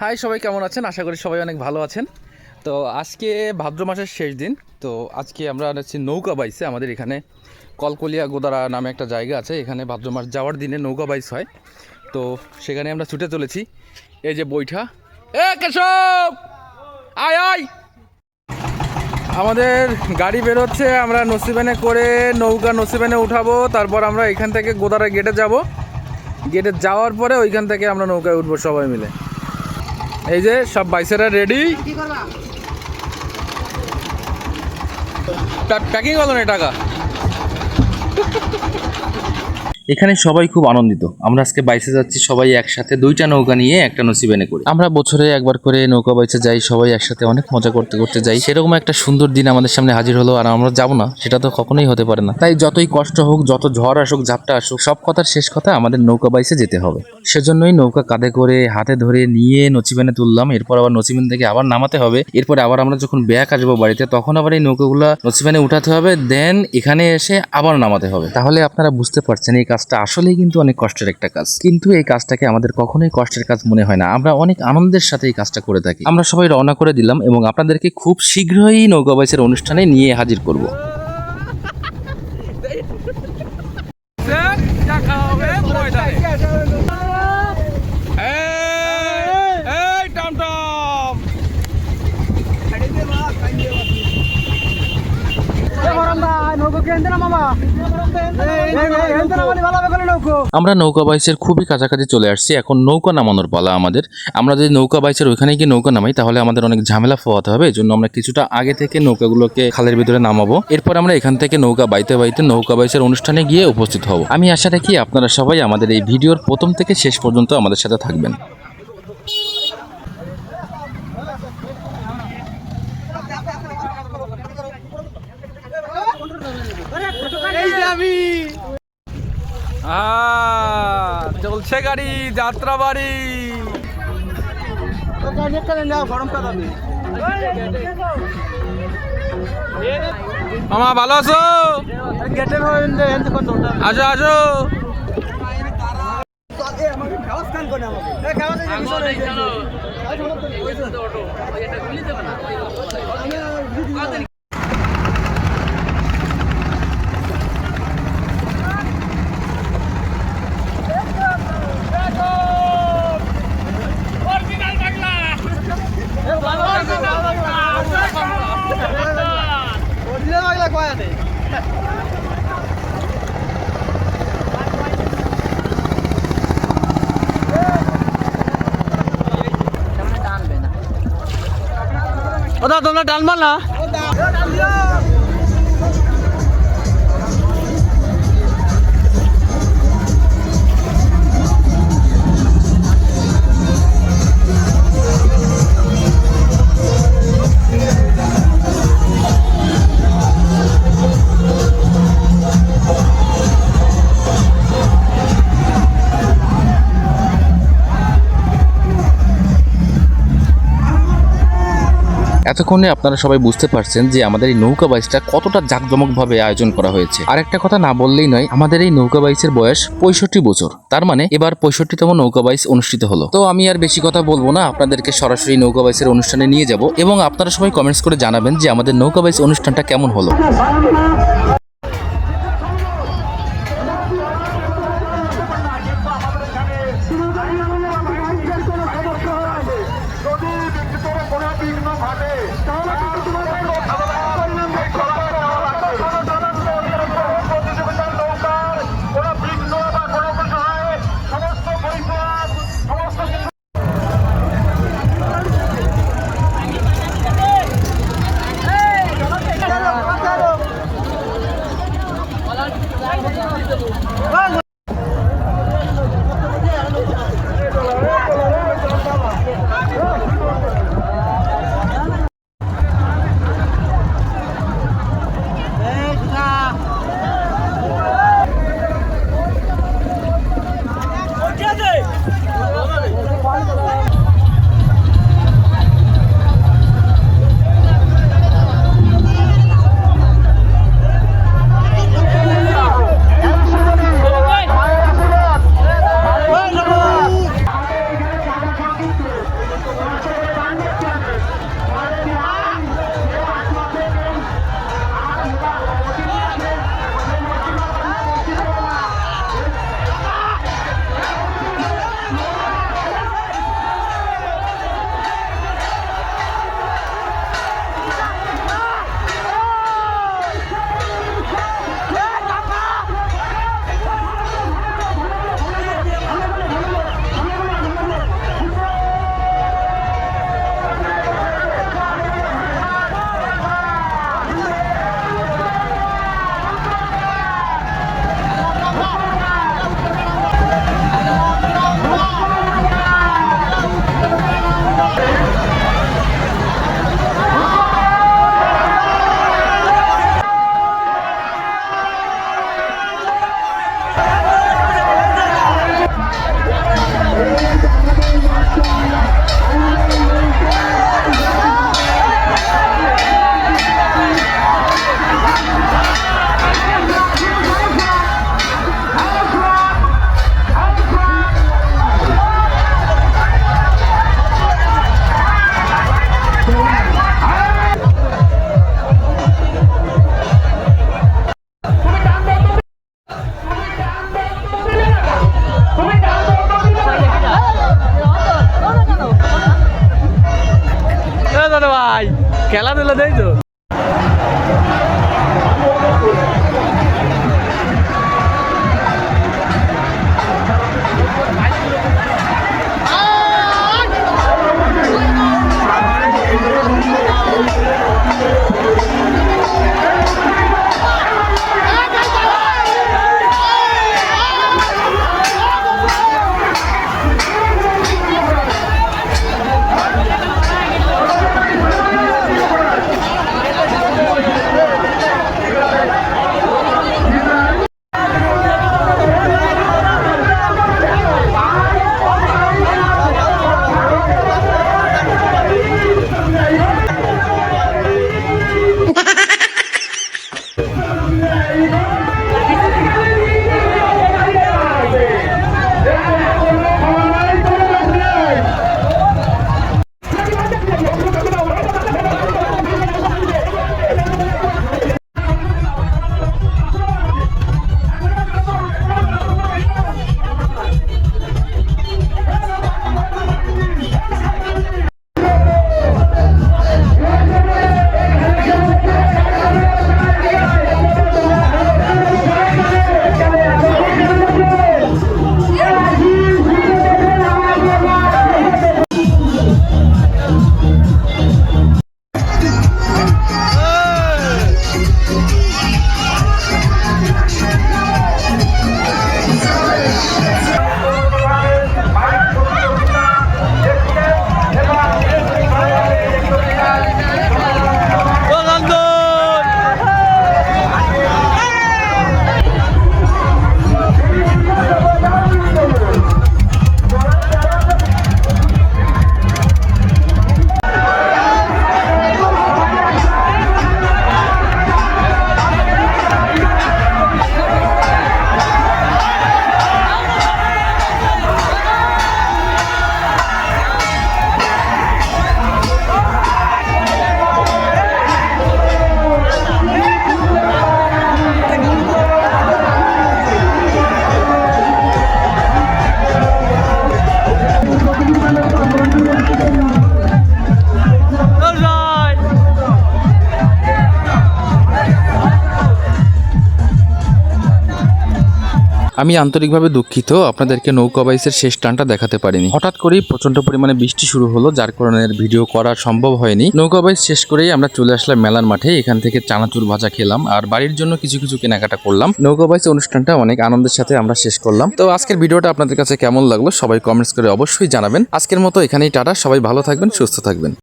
High, সবাই কেমন আছেন? আশা করি সবাই অনেক ভালো আছেন। তো আজকে ভাদ্র মাসের শেষ দিন, তো আজকে আমরা হচ্ছে নৌকা বাইসে। আমাদের এখানে কলকলিয়া গোদারা নামে একটা জায়গা আছে, এখানে ভাদ্র মাস যাওয়ার দিনে নৌকা বাইস হয়। তো সেখানে আমরা ছুটে চলেছি। এই যে বৈঠা। এ, কেশব! আয় আয়! আমাদের গাড়ি বেরোচ্ছে, আমরা নসিবেনে করে নৌকা নসিবেনে উঠাবো। তারপর আমরা এখান থেকে গোদারা গেটে যাব। গেটে যাওয়ার পরে ওইখান থেকে আমরা নৌকায় উঠবো সবাই মিলে। এই যে সব বাইসেরা রেডি প্যাকিং হলো না টাকা? এখানে সবাই খুব আনন্দিত। আমরা আজকে বাইসে যাচ্ছি, সবাই একসাথে দুইটা নৌকা নিয়ে একটা নসিবেনে করি। আমরা বছরে একবার করে নৌকা বাইসে যাই, সবাই একসাথে অনেক মজা করতে করতে যাই। সেরকম একটা সুন্দর দিন আমাদের সামনে হাজির হলো আর আমরা যাব না, সেটা তো কখনোই হতে পারে না। তাই যতই কষ্ট হোক, যত ঝড় আসুক, ঝাপটা আসুক, সব কথার শেষ কথা আমাদের নৌকা বাইসে যেতে হবে। সেজন্যই নৌকা কাঁধে করে, হাতে ধরে নিয়ে নচিবেনে তুললাম। এরপর আবার নচিবেন থেকে আবার নামাতে হবে। এরপর আবার আমরা যখন ব্যাক আসব বাড়িতে, তখন আবার এই নৌকাগুলা নচিবেনে উঠাতে হবে। দেন এখানে এসে আবার নামাতে হবে। তাহলে আপনারা বুঝতে পারছেন এই কাজটা আসলেই কিন্তু অনেক কষ্টের একটা কাজ। কিন্তু এই কাজটাকে আমাদের কখনোই কষ্টের কাজ মনে হয় না। আমরা অনেক আনন্দের সাথে এই কাজটা করে থাকি। আমরা সবাই রওনা করে দিলাম এবং আপনাদেরকে খুব শীঘ্রই নৌকা বাইসের অনুষ্ঠানে নিয়ে হাজির করব। আমরা নৌকা বাইসের খুবই কাছাকাছি চলে আসছি, এখন নৌকা নামানোর পালা আমাদের। আমরা যদি নৌকা বাইসের ওইখানে গিয়ে নৌকা নামাই, তাহলে আমাদের অনেক ঝামেলা পোহাতে হবে এই জন্য আমরা কিছুটা আগে থেকে নৌকাগুলোকে খালের ভিতরে নামাবো। এরপর আমরা এখান থেকে নৌকা বাইতে বাইতে নৌকা বাইসের অনুষ্ঠানে গিয়ে উপস্থিত হব। আমি আশা রাখি আপনারা সবাই আমাদের এই ভিডিওর প্রথম থেকে শেষ পর্যন্ত আমাদের সাথে থাকবেন। চলছে গাড়ি যাত্রা বাড়ি। মামা ভালো আছো? আসো আসো। ওদা তোমরা টানবা না এতক্ষণে আপনারা সবাই বুঝতে পারছেন যে আমাদের এই নৌকা বাইসটা কতটা জাঁকজমকভাবে আয়োজন করা হয়েছে। আর একটা কথা না বললেই নয়, আমাদের এই নৌকা বাইসের বয়স পঁয়ষট্টি বছর। তার মানে এবার পঁয়ষট্টিতম নৌকা বাইস অনুষ্ঠিত হলো। তো আমি আর বেশি কথা বলব না, আপনাদেরকে সরাসরি নৌকা বাইসের অনুষ্ঠানে নিয়ে যাব এবং আপনারা সবাই কমেন্টস করে জানাবেন যে আমাদের নৌকা বাইস অনুষ্ঠানটা কেমন হলো। খেলাধুলা দেয় তো? Yeah. আমি আন্তরিকভাবে দুঃখিত, আপনাদেরকে নৌকা বাইসের শেষ টানটা দেখাতে পারিনি। হঠাৎ করেই প্রচণ্ড পরিমাণে বৃষ্টি শুরু হলো, যার কারণে ভিডিও করা সম্ভব হয়নি। নৌকা বাইস শেষ করেই আমরা চলে আসলাম মেলার মাঠে, এখান থেকে চানাচুর ভাজা খেলাম, আর বাড়ির জন্য কিছু কিছু কেনাকাটা করলাম। নৌকা বাইস অনুষ্ঠানটা অনেক আনন্দের সাথে আমরা শেষ করলাম। তো আজকের ভিডিওটা আপনাদের কাছে কেমন লাগল, সবাই কমেন্টস করে অবশ্যই জানাবেন। আজকের মতো এখানেই টাটা, সবাই ভালো থাকবেন, সুস্থ থাকবেন।